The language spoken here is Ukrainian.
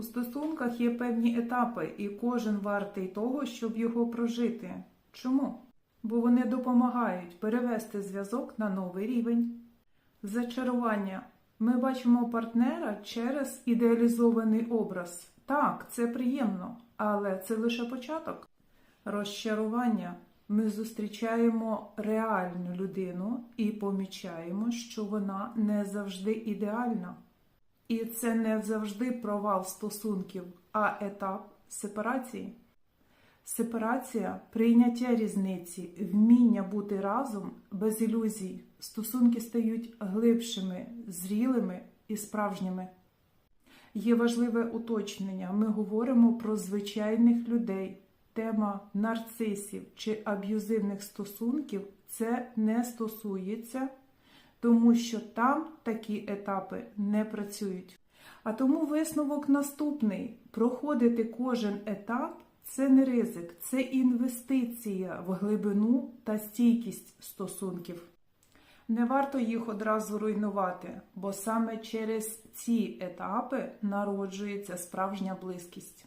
У стосунках є певні етапи, і кожен вартий того, щоб його прожити. Чому? Бо вони допомагають перевести зв'язок на новий рівень. Зачарування. Ми бачимо партнера через ідеалізований образ. Так, це приємно, але це лише початок. Розчарування. Ми зустрічаємо реальну людину і помічаємо, що вона не завжди ідеальна. І це не завжди провал стосунків, а етап сепарації. Сепарація прийняття різниці, вміння бути разом без ілюзій. Стосунки стають глибшими, зрілими і справжніми. Є важливе уточнення. Ми говоримо про звичайних людей. Тема нарцисів чи аб'юзивних стосунків це не стосується, тому що там такі етапи не працюють. А тому висновок наступний: проходити кожен етап це не ризик, це інвестиція в глибину та стійкість стосунків. Не варто їх одразу руйнувати, бо саме через ці етапи народжується справжня близькість.